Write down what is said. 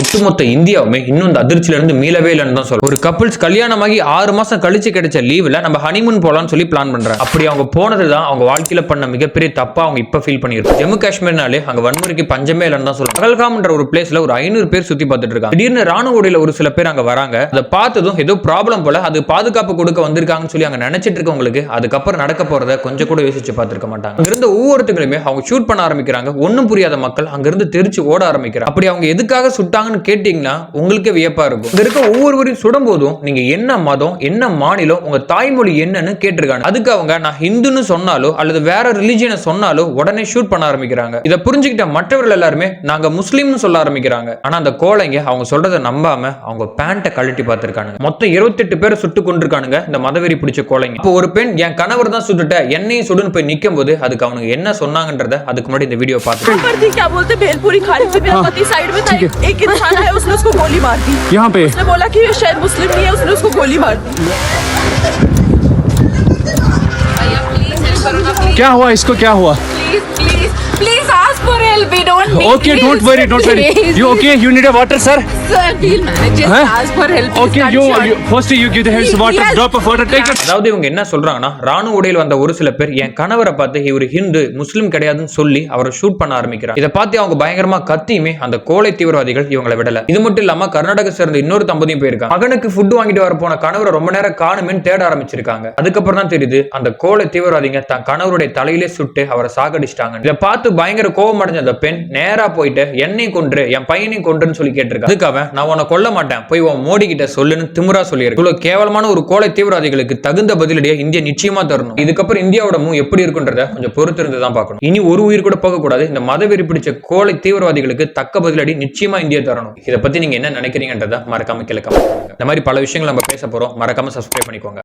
ஒட்டுமொத்த இந்தியாவுமே இன்னும் இந்த அதிர்ச்சியில இருந்து மீளவே இல்லைன்னு தான் சொல்லுவோம் ஒரு கப்பிள்ஸ் கல்யாணமாகி ஆறு மாசம் கழிச்சு கிடைச்ச லீவ்ல நம்ம ஹனிமூன் போலாம்னு சொல்லி பிளான் பண்றாங்க. அப்படி அவங்க போனது தான் அவங்க வாழ்க்கையில பண்ண மிகப்பெரிய தப்பா அவங்க இப்ப ஃபீல் பண்ணியிருக்கோம். ஜம்மு காஷ்மீர்னாலே அங்க வன்முறைக்கு பஞ்சமே இல்லைன்னு தான் சொல்லுவோம் பகல்காம்ன்ற ஒரு பிளேஸ்ல ஒரு ஐநூறு பேர் சுத்தி பார்த்துட்டு இருக்காங்க. திடீர்னு ராணுவ உடையில ஒரு சில பேர் அங்க வராங்க. அதை பார்த்ததும் ஏதோ ப்ராப்ளம் போல அது பாதுகாப்பு கொடுக்க வந்திருக்காங்கன்னு சொல்லி அங்க நினைச்சிட்டு இருக்கவங்களுக்கு அதுக்கப்புறம் நடக்க போறத கொஞ்சம் கூட யோசிச்சு பார்த்துருக்க மாட்டாங்க. அங்கிருந்த ஒவ்வொருத்தங்களுமே அவங்க ஷூட் பண்ண ஆரம்பிக்கிறாங்க. ஒன்னும் புரியாத மக்கள் அங்கிருந்து தெரிச்சு ஓட ஆரம்பிக்கிறாங்க. அப்படி அவங்க எதுக்காக சுட்டாங்க சுட்டாங்கன்னு கேட்டீங்கன்னா உங்களுக்கே வியப்பா இருக்கும். இங்க இருக்க ஒவ்வொருவரையும் சுடும் போதும் நீங்க என்ன மதம் என்ன மாநிலம் உங்க தாய்மொழி என்னன்னு கேட்டிருக்காங்க. அதுக்கு அவங்க நான் ஹிந்துன்னு சொன்னாலோ அல்லது வேற ரிலிஜியனை சொன்னாலோ உடனே ஷூட் பண்ண ஆரம்பிக்கிறாங்க. இதை புரிஞ்சுக்கிட்ட மற்றவர்கள் எல்லாருமே நாங்க முஸ்லீம்னு சொல்ல ஆரம்பிக்கிறாங்க. ஆனா அந்த கோழைங்க அவங்க சொல்றதை நம்பாம அவங்க பேண்ட்டை கழட்டி பார்த்திருக்காங்க மொத்தம் 28 பேரை சுட்டு கொண்டிருக்கானுங்க இந்த மதவெறி பிடிச்ச கோழைங்க. இப்போ ஒரு பெண் என் கணவர் தான் சுட்டுட்ட என்னையும் சுடுன்னு போய் நிக்கும் போது அதுக்கு அவனுங்க என்ன சொன்னாங்கன்றத அதுக்கு முன்னாடி இந்த வீடியோ பார்த்து खाना है उसने उसको गोली मार दी। यहाँ पे। उसने बोला कि शायद मुस्लिम नहीं है उसने उसको गोली मार दी। क्या हुआ? इसको क्या हुआ? Okay, don't worry, don't worry. You okay? You need a water, sir? Sir, we'll manage it. Huh? Ask for help. Okay, you, you first you give the hands water, yes. drop அதாவது இவங்க என்ன சொல்றாங்கன்னா ராணுவ உடையில் வந்த ஒரு சில பேர் என் கணவரை பார்த்து இவர் ஹிந்து முஸ்லீம் கிடையாதுன்னு சொல்லி அவரை ஷூட் பண்ண ஆரம்பிக்கிறாங்க இதை பார்த்து அவங்க பயங்கரமா கத்தியுமே அந்த கோலை தீவிரவாதிகள் இவங்களை விடல இது மட்டும் இல்லாம கர்நாடக சேர்ந்த இன்னொரு தம்பதியும் போயிருக்காங்க மகனுக்கு ஃபுட் வாங்கிட்டு வர போன கணவரை ரொம்ப நேரம் காணுமேன்னு தேட ஆரம்பிச்சிருக்காங்க அதுக்கப்புறம் தான் தெரியுது அந்த கோலை தீவிரவாதிங்க தன் கணவருடைய தலையிலே சுட்டு அவரை சாகடிச்சிட்டாங்க இதை பார்த்து பயங்கர கோபம் அடைஞ்ச அந்த பெண் நேரா போயிட்டு என்னை கொன்று என் பையனையும் கொன்றுன்னு சொல்லி கேட்டிருக்காங்க அதுக்காக நான் உன்னை கொல்ல மாட்டேன். போய் உன் மோடி கிட்ட சொல்லுன்னு திமுரா சொல்லியிருக்கு. இவ்வளவு கேவலமான ஒரு கோலை தீவிரவாதிகளுக்கு தகுந்த பதிலடியை இந்தியா நிச்சயமா தரணும். இதுக்கப்புறம் இந்தியாவோட மூ எப்படி இருக்குன்றத கொஞ்சம் பொறுத்திருந்து தான் பார்க்கணும். இனி ஒரு உயிர் கூட போக கூடாது இந்த மதவெறி பிடிச்ச கோலை தீவிரவாதிகளுக்கு தக்க பதிலடி நிச்சயமா இந்தியா தரணும். இதை பத்தி நீங்க என்ன நினைக்கிறீங்கன்றத மறக்காம கீழே இந்த மாதிரி பல விஷயங்கள் நம்ம பேச போறோம். மறக்காம சப்ஸ்கிரைப் பண்ணிக்கோங்க.